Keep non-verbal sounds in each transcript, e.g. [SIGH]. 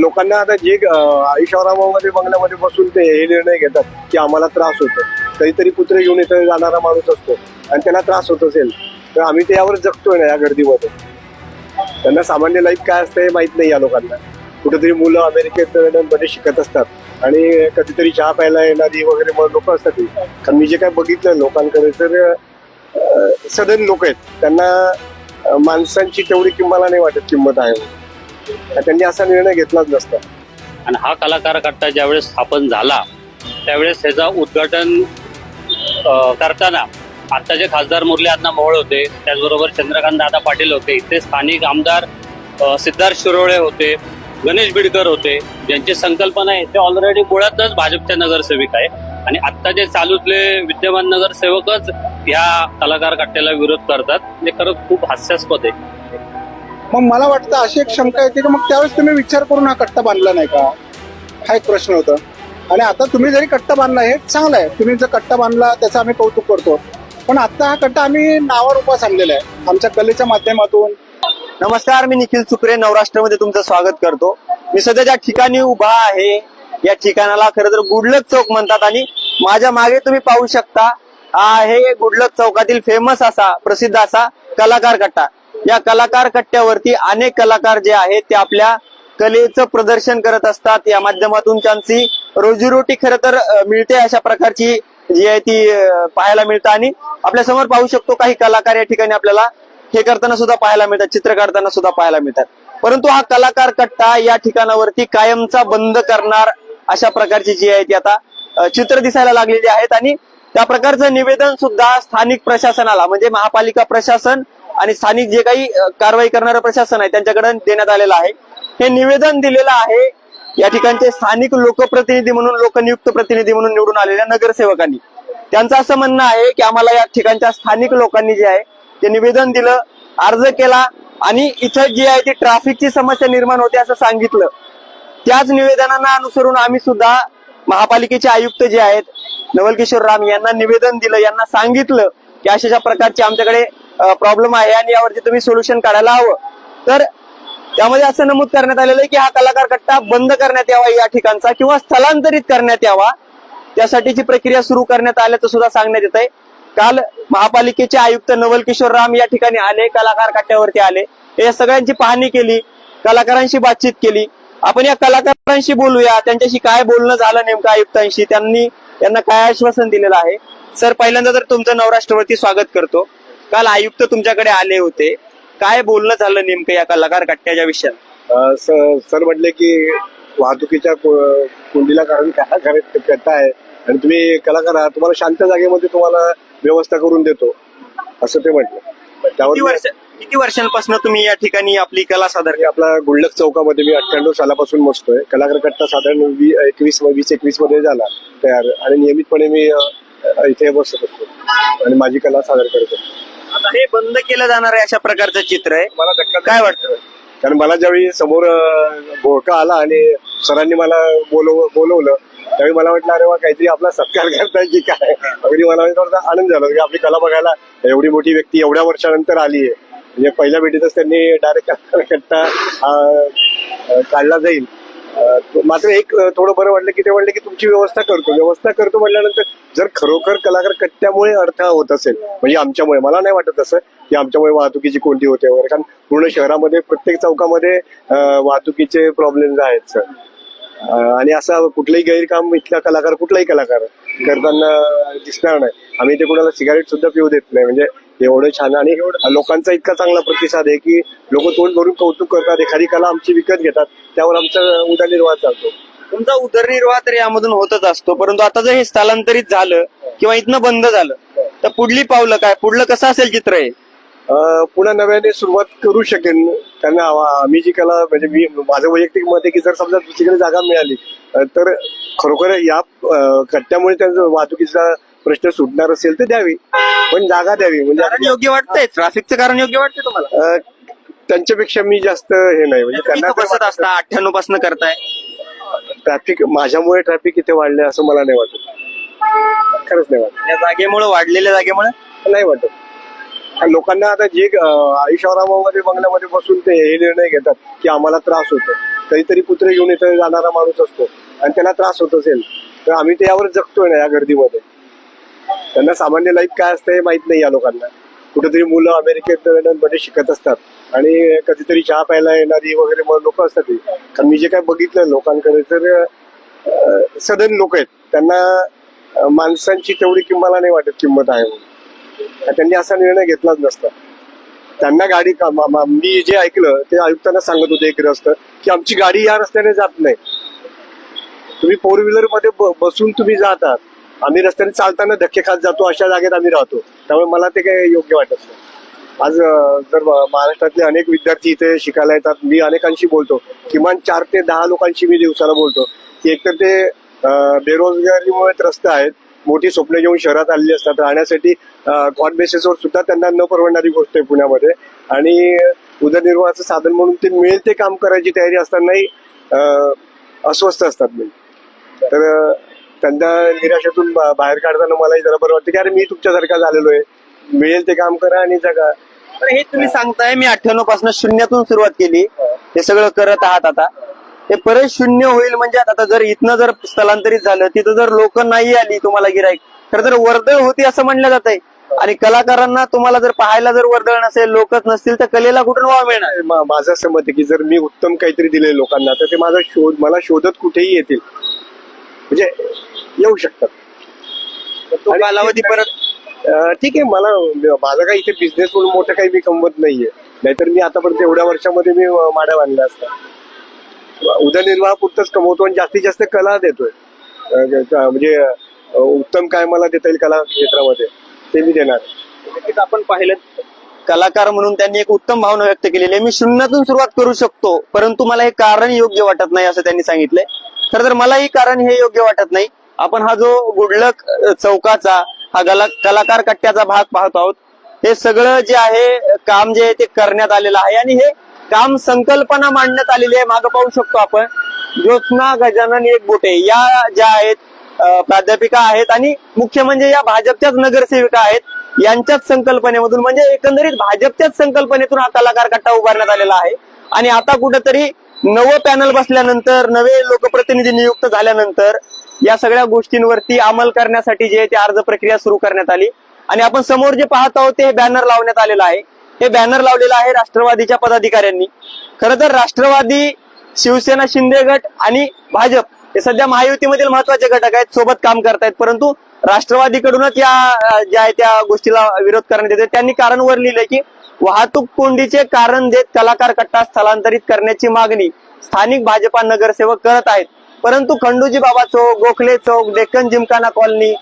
लोकांना आता जे आयुष्यारामामध्ये बंगल्यामध्ये बसून ते हे निर्णय घेतात की आम्हाला त्रास होतो. कधीतरी कुत्रे घेऊन इथं जाणारा माणूस असतो आणि त्याला त्रास होत असेल तर आम्ही त्यावर जगतोय ना या गर्दीमध्ये. त्यांना सामान्य लाईफ काय असतं हे माहीत नाही या लोकांना. कुठेतरी मुलं अमेरिकेत मध्ये शिकत असतात आणि कधीतरी चहा प्यायला येणारी वगैरे लोक असतात कारण मी जे काय बघितलं लोकांकडे तर सदन लोक आहेत. त्यांना माणसांची तेवढी किंमत नाही वाटत किंमत आहे. त्यांनी असा निर्णय घेतलाच नसता. आणि हा कलाकार कट्टा ज्यावेळेस स्थापन झाला त्यावेळेस त्याचा उद्घाटन अ, करताना आत्ताचे खासदार मुरली अण्णा मोहोळ होते त्याचबरोबर चंद्रकांत दादा पाटील होते इथे स्थानिक आमदार अ, सिद्धार्थ शिरोळे होते गणेश बिडकर होते ज्यांची संकल्पना आहे ते ऑलरेडी मुळातच भाजपचे नगरसेवक आहे. आणि आत्ता जे चालूतले विद्यमान नगरसेवकच ह्या कलाकार कट्ट्याला विरोध करतात ते खरंच खूप हास्यास्पद आहे. मग मला वाटतं अशी एक शंका येते की मग त्यावेळेस तुम्ही विचार करून हा कट्टा बांधला नाही का? हा एक प्रश्न होता. आणि आता तुम्ही जरी कट्टा बांधला हे चांगलं आहे. तुम्ही जर कट्टा बांधला त्याचं आम्ही कौतुक करतो. पण आता हा कट्टा आम्ही नावारूपास आणलेला आहे आमच्या कलेच्या माध्यमातून. नमस्कार मी निखिल सुकरे नवराष्ट्रमध्ये तुमचं स्वागत करतो. मी सध्या ज्या ठिकाणी उभा आहे या ठिकाणाला खरं तर गुडलक चौक म्हणतात. आणि माझ्या मागे तुम्ही पाहू शकता हा आहे गुडलक चौकातील फेमस असा प्रसिद्ध असा कलाकार कट्टा. या कलाकार कट्ट्यावरती अनेक कलाकार जे आहेत ते आपल्या कलेचं प्रदर्शन करत असतात. या माध्यमातून त्यांची रोजीरोटी खर तर मिळते अशा प्रकारची जी आहे ती पाहायला मिळतं. आणि आपल्यासमोर पाहू शकतो काही कलाकार या ठिकाणी आपल्याला हे करताना सुद्धा पाहायला मिळतात चित्र काढताना सुद्धा पाहायला मिळतात. परंतु हा कलाकार कट्टा या ठिकाणावरती कायमचा बंद करणार अशा प्रकारची जी आहे ती आता चित्र दिसायला लागलेली आहेत. आणि त्या प्रकारचं निवेदन सुद्धा स्थानिक प्रशासनाला म्हणजे महापालिका प्रशासन आणि स्थानिक जे काही कारवाई करणारं प्रशासन आहे त्यांच्याकडे देण्यात आलेलं आहे. हे निवेदन दिलेलं आहे या ठिकाणचे स्थानिक लोकप्रतिनिधी म्हणून लोकनियुक्त प्रतिनिधी म्हणून निवडून आलेल्या नगरसेवकांनी. त्यांचं असं म्हणणं आहे की आम्हाला या ठिकाणच्या स्थानिक लोकांनी जे आहे ते निवेदन दिलं अर्ज केला आणि इथं जी आहे ती ट्रॅफिकची समस्या निर्माण होते असं सांगितलं. त्याच निवेदनांना अनुसरून आम्ही सुद्धा महापालिकेचे आयुक्त जे आहेत नवल किशोर राम यांना निवेदन दिलं यांना सांगितलं की अशा ज्या प्रकारचे आमच्याकडे प्रॉब्लेम आहे आणि यावरती तुम्ही सोल्युशन काढायला हवं. तर त्यामध्ये असं नमूद करण्यात आलेलं आहे की हा कलाकार कट्टा बंद करण्यात यावा या ठिकाणचा किंवा स्थलांतरित करण्यात यावा त्यासाठीची प्रक्रिया सुरू करण्यात आल्याचं सुद्धा सांगण्यात येत आहे काल महापालिकेचे आयुक्त नवल किशोर राम या ठिकाणी आले कलाकार कट्ट्यावरती आले. या सगळ्यांची पाहणी केली कलाकारांशी बातचीत केली. आपण या कलाकारांशी बोलूया त्यांच्याशी काय बोलणं झालं नेमकं आयुक्तांशी त्यांनी यांना काय आश्वासन दिलेलं आहे? सर पहिल्यांदा तर तुमचं नवराष्ट्रवरती स्वागत करतो. काल आयुक्त तुमच्याकडे आले होते. काय बोलणं झालं नेमकं या कलाकार कट्ट्याच्या विषयात? सर म्हटले की वाहतुकीच्या कोंडीला कारण कलाकार कट्टा आहे. आणि तुम्ही कलाकार आहात तुम्हाला शांत जागेमध्ये तुम्हाला व्यवस्था करून देतो. असं ते म्हटलं. त्यावर किती वर्षांपासून तुम्ही या ठिकाणी आपली कला सादर आपला गुंडक चौकामध्ये मी अठ्ठ्याण्णव सालापासून बसतोय. कलाकार कट्टा साधारण एकवीस वीस एकवीसमध्ये झाला तयार. आणि नियमितपणे मी इथे बसत असतो. आणि माझी कला सादर करतो आता हे बंद केलं जाणार आहे अशा प्रकारचं चित्र आहे. मला धक्का काय वाटतं? कारण मला ज्यावेळी समोर अं, घोळका आला आणि सरांनी मला बोलव बोलवलं त्यावेळी मला वाटलं अरे वा काहीतरी आपला सत्कार करताय की काय? अगदी मला म्हणजे थोडासा आनंद झाला की आपली कला बघायला एवढी मोठी व्यक्ती एवढ्या वर्षानंतर आली आहे. म्हणजे पहिल्या भेटीतच त्यांनी डायरेक्ट कट्टा अं, काढला जाईल. मात्र एक थोडं बरं वाटलं की ते म्हणलं की तुमची व्यवस्था करतो. व्यवस्था करतो म्हटल्यानंतर जर खरोखर कलाकार कट्ट्यामुळे अडथळा होत असेल म्हणजे आमच्यामुळे मला नाही वाटत असं की आमच्यामुळे वाहतुकीची कोणती होते वगैरे कारण पूर्ण शहरामध्ये प्रत्येक चौकामध्ये वाहतुकीचे प्रॉब्लेम्स आहेत सर आणि असं कुठलंही गैरकाम इथला कलाकार कुठलाही कलाकार करताना दिसणार नाही. आम्ही ते कुणाला सिगारेट सुद्धा पिऊ देत नाही. म्हणजे एवढं छान आणि लोकांचा इतका चांगला प्रतिसाद आहे की लोक तोंड भरून कौतुक करतात एखादी कला आमची विकत घेतात त्यावर आमचा उदरनिर्वाह चालतो. तुमचा उदरनिर्वाह तर यामधून होतच असतो परंतु आता जर हे स्थलांतरित झालं किंवा इथनं बंद झालं तर पुढली पावलं काय? पुढलं कसं असेल चित्र अं, पुन्हा नव्याने सुरुवात करू शकेन. कारण आम्ही जी कला म्हणजे मी माझं वैयक्तिक मत आहे की जर समजा दुसरीकडे जागा मिळाली तर खरोखर या कट्ट्यामुळे त्यांचा वाहतुकीचा प्रश्न सुटणार असेल तर द्यावी. पण जागा द्यावी. कारण म्हणजे योग्य वाटतंय. ट्रॅफिकचं कारण योग्य वाटतंय तुम्हाला. अं, त्यांच्यापेक्षा मी जास्त हे नाही. म्हणजे तुम्ही त्यांना इथं बसत असता अठ्ठ्याण्णवपासून करताय. ट्रॅफिक माझ्यामुळे ट्रॅफिक इथे वाढले असं मला नाही वाटत. खरंच नाही वाटत. या जागेमुळे वाढलेल्या जागेमुळे? नाही वाटत. लोकांना आता जे अं, आयुष्यामध्ये बंगल्यामध्ये बसून ते हे निर्णय घेतात की आम्हाला त्रास होतो. कधीतरी कुत्रे घेऊन इथं जाणारा माणूस असतो. आणि त्याला त्रास होत असेल. तर आम्ही त्यावर जगतोय ना या गर्दीमध्ये. त्यांना सामान्य लाईफ काय असतं हे माहीत नाही या लोकांना. कुठेतरी मुलं अमेरिकेत मध्ये शिकत असतात. आणि कधीतरी चहा प्यायला येणारी वगैरे लोक असतात ती. कारण मी जे काय बघितलं लोकांकडे तर सदन लोक आहेत. त्यांना माणसांची तेवढी किंमत मला नाही वाटत किंमत आहे म्हणून. त्यांनी असा निर्णय घेतलाच नसता. त्यांना गाडी मी जे ऐकलं ते आयुक्तांना सांगत होते एक रस्ता की आमची गाडी या रस्त्याने जात नाही. तुम्ही फोर व्हीलरमध्ये बसून तुम्ही जातात. आम्ही रस्त्याने चालताना धक्के खात जातो अशा जागेत आम्ही राहतो. त्यामुळे मला ते काही योग्य वाटत नाही. आज जर महाराष्ट्रातले अनेक विद्यार्थी इथे शिकायला येतात मी अनेकांशी बोलतो. किमान चार ते दहा लोकांशी मी दिवसाला बोलतो. की एकतर ते बेरोजगारीमुळे त्रस्त आहेत. मोठी स्वप्न घेऊन शहरात आलेली असतात. राहण्यासाठी कॉट बेसिसवर सुद्धा त्यांना न परवडणारी गोष्ट आहे पुण्यामध्ये. आणि उदरनिर्वाहाचं साधन म्हणून ते मिळेल ते काम करायची तयारी असतानाही अस्वस्थ असतात मी तर त्यांना निराशेतून बाहेर काढताना मलाही जरा बरं वाटतं की अरे मी तुमच्यासारखा झालेलो आहे. मिळेल ते काम करा आणि जगा. तर हे तुम्ही सांगताय मी अठ्ठ्याण्णवपासून शून्यातून सुरुवात केली. हे सगळं करत आहात आता. हे परत शून्य होईल म्हणजे आता जर इथनं जर स्थलांतरित झालं तिथं जर लोक नाही आली तुम्हाला गिराईक तर जर वर्दळ होती असं म्हणलं जात आहे आणि कलाकारांना तुम्हाला जर पाहायला जर वर्दळ नसेल लोकच नसतील तर कलेला कुठून वाव मिळणार? माझं असं मत आहे की जर मी उत्तम काहीतरी दिले लोकांना तर ते माझा शोध मला शोधत कुठेही येतील. म्हणजे येऊ शकतात. तो आणि कालावधी परत? अं, ठीक आहे मला माझा काही इथे बिझनेस म्हणून मोठं काही मी कमवत नाहीये. नाहीतर मी आतापर्यंत एवढ्या वर्षामध्ये मी अं, माड्या बांधल्या असतात उदरनिर्वाहापुरतच कमवतो आणि जास्तीत जास्त कला देतोय. अं, क- म्हणजे अं, उत्तम काय मला देता येईल कला क्षेत्रामध्ये ते मी देणार. नक्कीच आपण पाहिलं. कलाकार म्हणून त्यांनी एक उत्तम भावना व्यक्त केलेली आहे. मी शून्यातून सुरुवात करू शकतो परंतु मला हे कारण योग्य वाटत नाही असं त्यांनी सांगितलंय. खरं तर मलाही कारण हे योग्य वाटत नाही. आपण हा जो गुडलक चौकाचा हा गला कलाकार कट्ट्याचा भाग पाहत आहोत हे सगळं जे आहे काम जे आहे ते करण्यात आलेलं आहे. आणि हे काम संकल्पना मांडण्यात आलेली आहे मागं पाहू शकतो आपण. ज्योत्ना गजानन एक बुटे या ज्या आहेत प्राध्यापिका आहेत आणि मुख्य म्हणजे या भाजपच्याच नगरसेविका आहेत यांच्याच संकल्पनेमधून. म्हणजे एकंदरीत भाजपच्याच संकल्पनेतून हा कलाकार कट्टा उभारण्यात आलेला आहे. आणि आता कुठेतरी नवं पॅनल बसल्यानंतर नवे लोकप्रतिनिधी नियुक्त झाल्यानंतर या सगळ्या गोष्टींवरती अंमल करण्यासाठी जे आहे ते अर्ज प्रक्रिया सुरू करण्यात आली. आणि आपण समोर जे पाहत आहोत ते हे बॅनर लावण्यात आलेलं आहे. हे बॅनर लावलेलं आहे राष्ट्रवादीच्या पदाधिकाऱ्यांनी. खरं तर राष्ट्रवादी शिवसेना शिंदे गट आणि भाजप हे सध्या महायुतीमधील महत्त्वाचे घटक आहेत सोबत काम करतायत. परंतु राष्ट्रवादीकडूनच या ज्या आहे त्या गोष्टीला विरोध करण्यात येते त्यांनी कारण वर लिहिलंय की वाहतूक कोंडीचे कारण देत कलाकार कट्टा स्थलांतरित करण्याची मागणी स्थानिक भाजपा नगरसेवक करत आहेत. परंतु Khanduji Baba Chowk Gokhale Chowk Deccan Gymkhana colony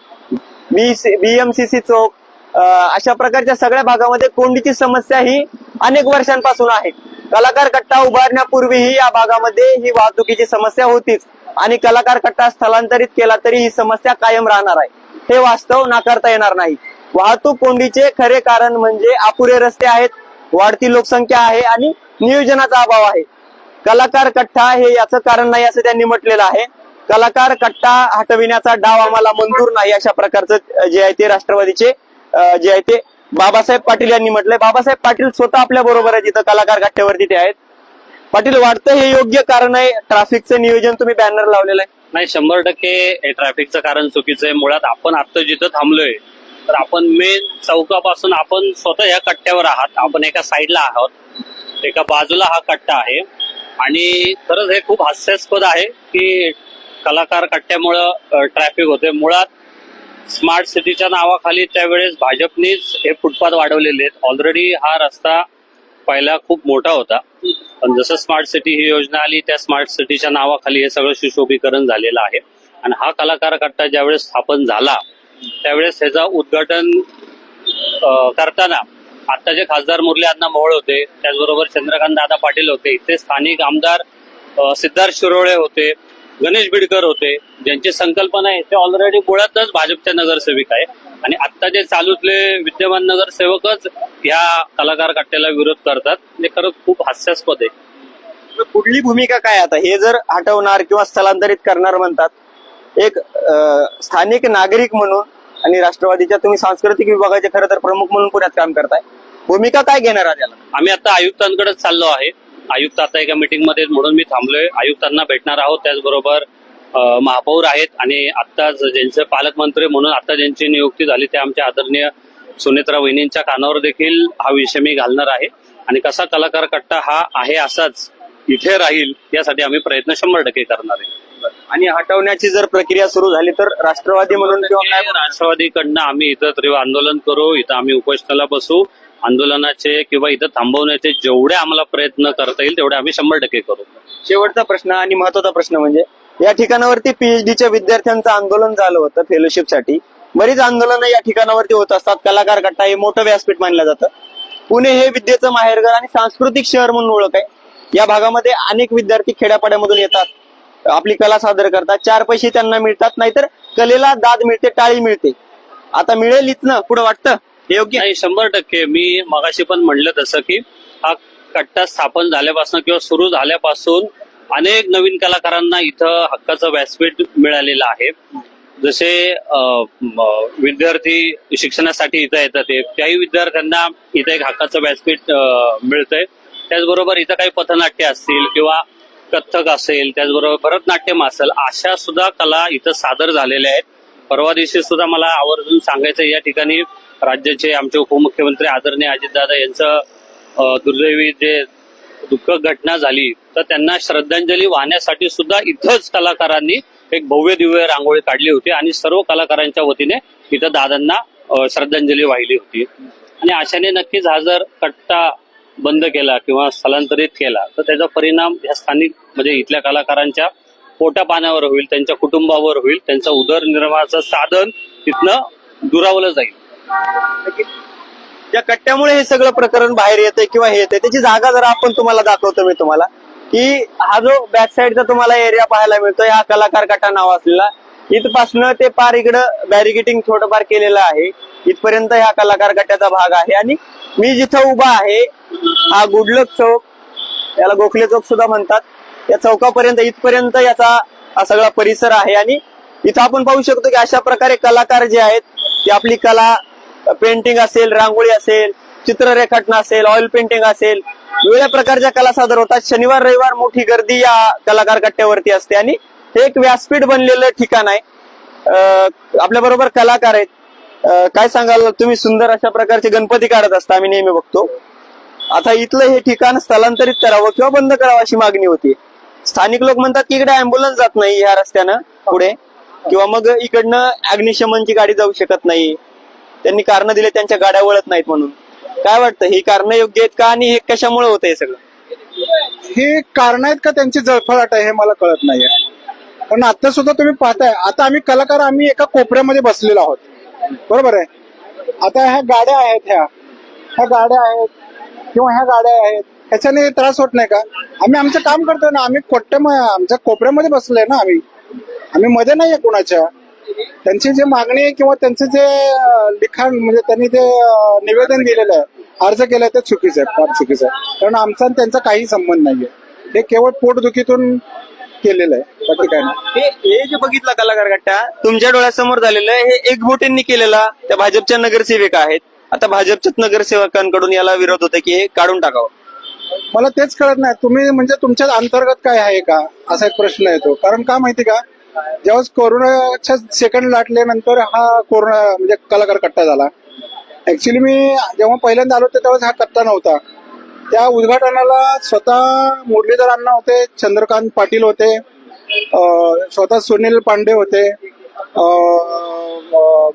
B BMCC Chowk अशा प्रकारच्या सगळ्या भागामध्ये कोंडीची समस्या ही अनेक वर्षांपासून आहे. कलाकार कट्टा उभारण्यापूर्वीही या भागामध्ये ही वाहतुकीची समस्या होतीच आणि कलाकार कट्टा स्थलांतरित केला तरी ही समस्या कायम राहणार आहे. हे वास्तव नाकारता येणार नाही. वाहतूक कोंडीचे खरे कारण म्हणजे अपुरे रस्ते आहेत वाढती लोकसंख्या आहे आणि नियोजनाचा अभाव आहे. कलाकार कट्टा हे याचं कारण नाही असं त्यांनी म्हटलेलं आहे. कलाकार कट्टा हटविण्याचा डाव आम्हाला मंजूर नाही अशा प्रकारचं जे आहे ते राष्ट्रवादीचे जे आहे ते बाबासाहेब पाटील यांनी म्हटलंय. बाबासाहेब पाटील स्वतः आपल्या बरोबर आहेत इथं कलाकार कट्ट्यावरती ते आहेत. पाटील वाटतं हे योग्य कारण आहे? ट्रॅफिकचं नियोजन तुम्ही बॅनर लावलेलं आहे. नाही शंभर टक्के ट्रॅफिकचं कारण चुकीचं आहे. मुळात आपण आता जिथं थांबलोय तर आपण मेन चौकापासून आपण स्वतः या कट्ट्यावर आहात. आपण एका साईडला आहोत. एका बाजूला हा कट्टा आहे. आणि खरंच हे खूप हास्यास्पद आहे की कलाकार कट्ट्यामुळं ट्रॅफिक होते मुळात स्मार्ट सिटीच्या नावाखाली त्यावेळेस भाजपनेच हे फुटपाथ वाढवलेले आहेत. ऑलरेडी हा रस्ता पहिला खूप मोठा होता. पण जसं स्मार्ट सिटी ही योजना आली त्या स्मार्ट सिटीच्या नावाखाली हे सगळं सुशोभीकरण झालेलं आहे. आणि हा कलाकार कट्टा ज्यावेळेस स्थापन झाला त्यावेळेस ह्याचा उद्घाटन करताना आत्ताचे खासदार मुरली अण्णा मोहोळ होते त्याचबरोबर चंद्रकांत दादा पाटील होते इथे स्थानिक आमदार सिद्धार्थ शिरोळे होते गणेश बिडकर होते ज्यांची संकल्पना आहे ते ऑलरेडी मुळातच भाजपच्या नगरसेविक आहे. आणि आत्ता जे चालूतले विद्यमान नगरसेवकच या कलाकार कट्ट्याला विरोध करतात हे खरंच खूप हास्यास्पद आहे. तर पुढली भूमिका काय आता? हे जर हटवणार किंवा स्थलांतरित करणार म्हणतात एक स्थानिक नागरिक म्हणून आणि राष्ट्रवादीच्या तुम्ही सांस्कृतिक विभागाचे खरं तर प्रमुख म्हणून पुण्यात काम करताय. भूमिका काय घेणार आहात आम्ही आता आयुक्तांकडेच चाललो आहे. आयुक्त आता एका मीटिंगमध्ये म्हणून मी थांबलोय. आयुक्तांना भेटणार आहोत त्याचबरोबर महापौर आहेत आणि आत्ताच ज्यांचे पालकमंत्री म्हणून आता ज्यांची नियुक्ती झाली ते आमच्या आदरणीय सुनेत्रा वहिनींच्या कानावर देखील हा विषय मी घालणार आहे. आणि कसा कलाकार कट्टा हा आहे असाच इथे राहील यासाठी आम्ही प्रयत्न शंभर टक्के करणार आहे. आणि हटवण्याची जर प्रक्रिया सुरू झाली तर राष्ट्रवादी म्हणून किंवा काय? राष्ट्रवादीकडनं आम्ही इथं तीव्र आंदोलन करू इथं आम्ही उपोषणाला बसू. आंदोलनाचे किंवा इथं थांबवण्याचे जेवढे आम्हाला प्रयत्न करता येईल तेवढे आम्ही शंभर टक्के करू. शेवटचा प्रश्न आणि महत्त्वाचा प्रश्न म्हणजे या ठिकाणावरती पीएचडीच्या विद्यार्थ्यांचं आंदोलन झालं होतं फेलोशिपसाठी बरीच आंदोलनं या ठिकाणावरती होत असतात. कलाकार कट्टा हे मोठं व्यासपीठ मानलं जातं. पुणे हे विद्येचं माहेरघर आणि सांस्कृतिक शहर म्हणून ओळख आहे. या भागामध्ये अनेक विद्यार्थी खेड्यापाड्यामधून येतात. आपली कला सादर करतात. चार पैसे त्यांना मिळतात नाहीतर कलेला दाद मिळते टाळी मिळते. आता मिळेल इथनं पुढे वाटतं? हे योग्य? नाही शंभर टक्के. मी मगाशी पण म्हणलं तसं की हा कट्टा स्थापन झाल्यापासून किंवा सुरू झाल्यापासून अनेक नवीन कलाकारांना इथं हक्काचं व्यासपीठ मिळालेलं आहे. जसे विद्यार्थी शिक्षणासाठी इथं येतात. ते त्याही विद्यार्थ्यांना इथं एक हक्काचं व्यासपीठ मिळतंय. त्याचबरोबर इथं काही पथनाट्य असतील किंवा कथ्थक असेल त्याचबरोबर भरतनाट्यम असेल अशा सुद्धा कला इथं सादर झालेल्या आहेत. परवा दिवशी सुद्धा मला आवर्जून सांगायचं या ठिकाणी राज्याचे आमचे उपमुख्यमंत्री आदरणीय अजितदादा यांचं दुर्दैवी जे दुःख घटना झाली तर त्यांना श्रद्धांजली वाहण्यासाठी सुद्धा इथंच कलाकारांनी एक भव्य दिव्य रांगोळी काढली होती आणि सर्व कलाकारांच्या वतीने इथं दादांना श्रद्धांजली वाहिली होती. आणि अशाने नक्कीच हा जर कट्टा बंद केला किंवा स्थलांतरित केला तर त्याचा परिणाम ह्या स्थानिक म्हणजे इथल्या कलाकारांच्या पोटा पाण्यावर होईल त्यांच्या कुटुंबावर होईल त्यांचं उदरनिर्वाहाचं साधन तिथनं दुरावलं जाईल. या कट्ट्यामुळे हे सगळं प्रकरण बाहेर येते किंवा हे येते त्याची जागा जरा आपण तुम्हाला दाखवतो मी तुम्हाला की हा जो बॅक साईडचा तुम्हाला एरिया पाहायला मिळतो हा कलाकार कट्टा नाव असलेला. इथपासनं ते पार इकडं बॅरिगेटिंग थोडंफार केलेलं आहे. इथपर्यंत ह्या कलाकार गटाचा भाग आहे. आणि मी जिथं उभा आहे हा गुडलक चौक याला गोखले चौक सुद्धा म्हणतात. या चौकापर्यंत इथपर्यंत याचा हा सगळा परिसर आहे. आणि इथं आपण पाहू शकतो की अशा प्रकारे कलाकार जे आहेत ते आपली कला पेंटिंग असेल रांगोळी असेल चित्र रेखाटन असेल ऑइल पेंटिंग असेल वेगवेगळ्या प्रकारच्या कला सादर होतात. शनिवार रविवार मोठी गर्दी या कलाकार कट्ट्यावरती असते. आणि हे एक व्यासपीठ बनलेलं ठिकाण आहे. आपल्या बरोबर कलाकार आहेत. काय सांगाल? तुम्ही सुंदर अशा प्रकारचे गणपती काढत असता आम्ही नेहमी बघतो. आता इथलं हे ठिकाण स्थलांतरित करावं किंवा बंद करावं अशी मागणी होती. स्थानिक लोक म्हणतात की इकडे अँब्युलन्स जात नाही ह्या रस्त्यानं पुढे. किंवा मग इकडनं अग्निशमनची गाडी जाऊ शकत नाही. त्यांनी कारण दिले त्यांच्या गाड्या वळत नाहीत म्हणून. काय वाटतं? ही कारण योग्य आहेत का? आणि हे कशामुळे होत हे सगळं? हे कारण आहेत का त्यांची जळफळाट आहे हे मला कळत नाहीये. पण आता सुद्धा तुम्ही पाहताय. आता आम्ही कलाकार आम्ही एका कोपऱ्यामध्ये बसलेलो आहोत. बरोबर आहे? आता ह्या गाड्या आहेत ह्या. ह्या गाड्या आहेत. किंवा ह्या गाड्या आहेत ह्याच्याने त्रास होत नाही का? आम्ही आमचं काम करतोय ना आम्ही कोट्या आमच्या कोपऱ्यामध्ये बसलोय ना आम्ही. आम्ही मध्ये नाहीये कोणाच्या. त्यांची जे मागणी किंवा त्यांचं जे लिखाण म्हणजे त्यांनी जे निवेदन दिलेलं आहे अर्ज केलाय ते चुकीचं आहे फार चुकीचं आहे. कारण आमचा आणि त्यांचा काही संबंध नाहीये. हे केवळ पोटदुखीतून केलेलं आहे बाकी काय नाही. हे हे जे बघितलं कलाकार गट्टा तुमच्या डोळ्यासमोर झालेलं आहे हे एकबोटेंनी केलेला त्या भाजपच्या नगरसेविका आहेत. आता भाजपच्याच नगरसेवकांकडून याला विरोध होता की हे काढून टाकावं? मला तेच कळत नाही. तुम्ही म्हणजे तुमच्या अंतर्गत काय आहे का? असा एक प्रश्न येतो. कारण का माहिती का? जेव्हा कोरोनाच्या सेकंड लाटल्यानंतर हा कोरोना म्हणजे कलाकार कट्टा झाला. ऍक्च्युली मी जेव्हा पहिल्यांदा आलो तेव्हाच तेव्हा हा कट्टा नव्हता. त्या उद्घाटनाला स्वतः मुरलीधर अण्णा होते चंद्रकांत पाटील होते स्वतः सुनील पांडे होते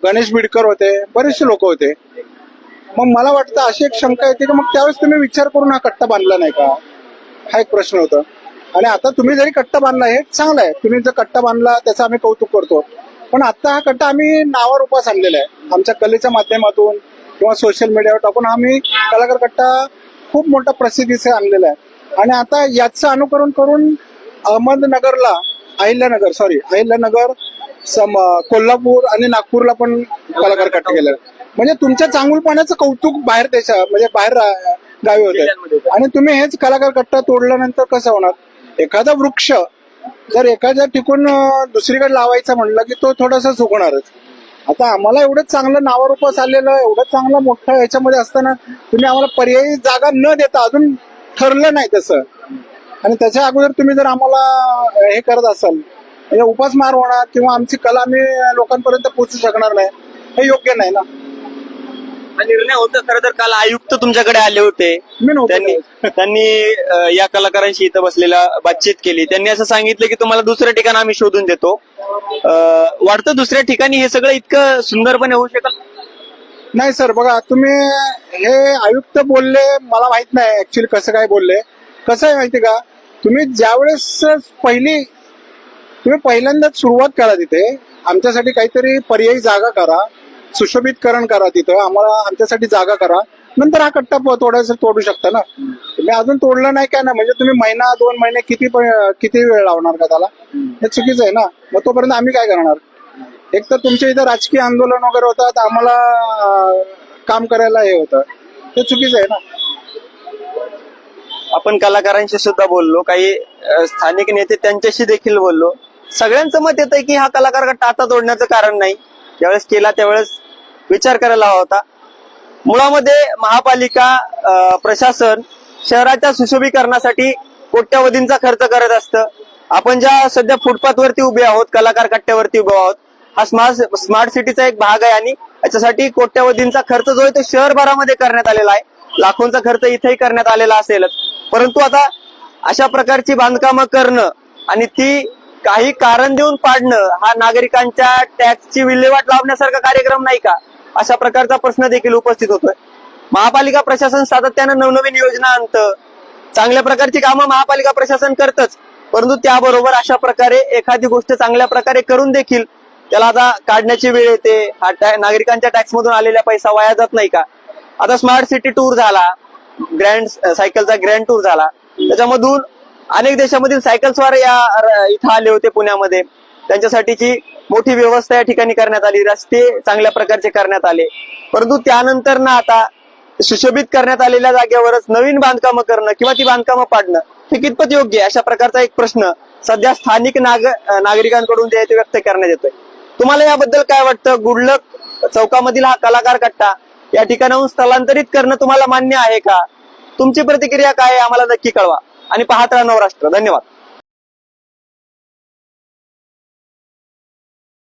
गणेश बिडकर होते बरेचसे लोक होते. मग मला वाटतं अशी एक शंका येते की मग त्यावेळेस तुम्ही विचार करून हा कट्टा बांधला नाही का? हा एक प्रश्न होता. आणि आता तुम्ही जरी कट्टा बांधला हे चांगलं आहे. तुम्ही जर कट्टा बांधला त्याचं आम्ही कौतुक करतो. पण आता हा कट्टा आम्ही नावावर उपास आणलेला आहे. आमच्या कलेच्या माध्यमातून किंवा सोशल मीडियावर टाकून आम्ही कलाकार कट्टा खूप मोठा प्रसिद्धीचे आणलेला आहे. आणि आता याचं अनुकरण करून अहमदनगरला अहिल्यानगर सॉरी अहिल्यानगर सम कोल्हापूर आणि नागपूरला पण कलाकार कट्टा केला म्हणजे तुमच्या चांगुलपणाचं कौतुक बाहेर देशा म्हणजे बाहेर गावी होते आणि तुम्ही हेच कलाकार कट्टा तोडल्यानंतर कसं होणार? एखादा वृक्ष जर एखाद्या टिकून दुसरीकडे लावायचा म्हणलं की तो थोडासा सुकणारच आता आम्हाला एवढं चांगलं नावारूपास आलेलं एवढं चांगलं मोठं याच्यामध्ये असताना तुम्ही आम्हाला पर्यायी जागा न देता अजून ठरलं नाही तसं. आणि त्याच्या अगोदर तुम्ही जर आम्हाला हे करत असाल म्हणजे उपासमार होणार किंवा आमची कला आम्ही लोकांपर्यंत पोहोचू शकणार नाही हे योग्य नाही ना? हा निर्णय होता खरं तर काल आयुक्त तुमच्याकडे आले होते. मी नव्हतो त्यांनी [LAUGHS] त्यांनी अं, या कलाकारांशी इथं बसलेला बातचीत केली. त्यांनी असं सांगितलं की तुम्हाला दुसरं ठिकाण आम्ही शोधून देतो. अं, वाटतं दुसऱ्या ठिकाणी हे सगळं इतकं सुंदरपणे होऊ शकेल? नाही सर बघा तुम्ही हे आयुक्त बोलले मला माहीत नाही ऍक्च्युली कसं काय बोलले. कसं आहे माहिती का? तुम्ही ज्यावेळेस पहिली तुम्ही पहिल्यांदाच सुरुवात करा तिथे. आमच्यासाठी काहीतरी पर्यायी जागा करा. सुशोभितकरण करा तिथं. आम्हाला आमच्यासाठी जागा करा. नंतर हा कट्टा तोडायचं तोडू शकता ना? तुम्ही अजून तोडलं नाही काय ना म्हणजे तुम्ही महिना दोन महिने किती किती वेळ लावणार का त्याला? हे चुकीचं आहे ना? मग तोपर्यंत आम्ही काय करणार? एक तर तुमच्या इथं राजकीय आंदोलन वगैरे होतात आम्हाला काम करायला हे होतं. ते चुकीचं आहे ना? आपण कलाकारांशी सुद्धा बोललो. काही स्थानिक नेते त्यांच्याशी देखील बोललो. सगळ्यांचं मत येत आहे की हा कलाकार टाटा तोडण्याचं कारण नाही. ज्यावेळेस केला त्यावेळेस विचार करायला हवा होता. मुळामध्ये महापालिका प्रशासन शहराच्या सुशोभीकरणासाठी कोट्यावधींचा खर्च करत असतं. आपण ज्या सध्या फुटपाथ वरती उभे आहोत कलाकार कट्ट्यावरती उभे आहोत हा स्मार्ट स्मार्ट सिटीचा एक भाग आहे आणि याच्यासाठी कोट्यावधींचा खर्च जो आहे तो शहरभरामध्ये करण्यात आलेला आहे. लाखोंचा खर्च इथेही करण्यात आलेला असेलच. परंतु आता अशा प्रकारची बांधकामं करणं आणि ती काही कारण देऊन पाडणं हा नागरिकांच्या टॅक्सची विल्हेवाट लावण्यासारखा कार्यक्रम नाही का? अशा प्रकारचा प्रश्न देखील उपस्थित होतोय. महापालिका प्रशासन सातत्यानं नवनवीन योजना आणतं. चांगल्या प्रकारची कामं महापालिका प्रशासन करतच. परंतु त्याबरोबर अशा प्रकारे एखादी गोष्ट चांगल्या प्रकारे करून देखील त्याला आता काढण्याची वेळ येते. हा नागरिकांच्या टॅक्स मधून आलेला पैसा वाया जात नाही का? आता स्मार्ट सिटी टूर झाला. ग्रँड सायकलचा ग्रँड टूर झाला. त्याच्यामधून अनेक देशामधील सायकल स्वार या इथं आले होते पुण्यामध्ये. त्यांच्यासाठीची मोठी व्यवस्था या ठिकाणी करण्यात आली रस्ते चांगल्या प्रकारचे करण्यात आले. परंतु त्यानंतर ना आता सुशोभित करण्यात आलेल्या जागेवरच नवीन बांधकामं करणं किंवा ती बांधकामं पाडणं हे कितपत योग्य आहे? अशा प्रकारचा एक प्रश्न सध्या स्थानिक नाग नागरिकांकडून जे आहे ते व्यक्त करण्यात येतोय. तुम्हाला याबद्दल काय वाटतं? गुडलक चौकामधील हा कलाकार कट्टा या ठिकाणाहून स्थलांतरित करणं तुम्हाला मान्य आहे का? तुमची प्रतिक्रिया काय आहे? आम्हाला नक्की कळवा. आणि पाहत राहा नवराष्ट्र धन्यवाद.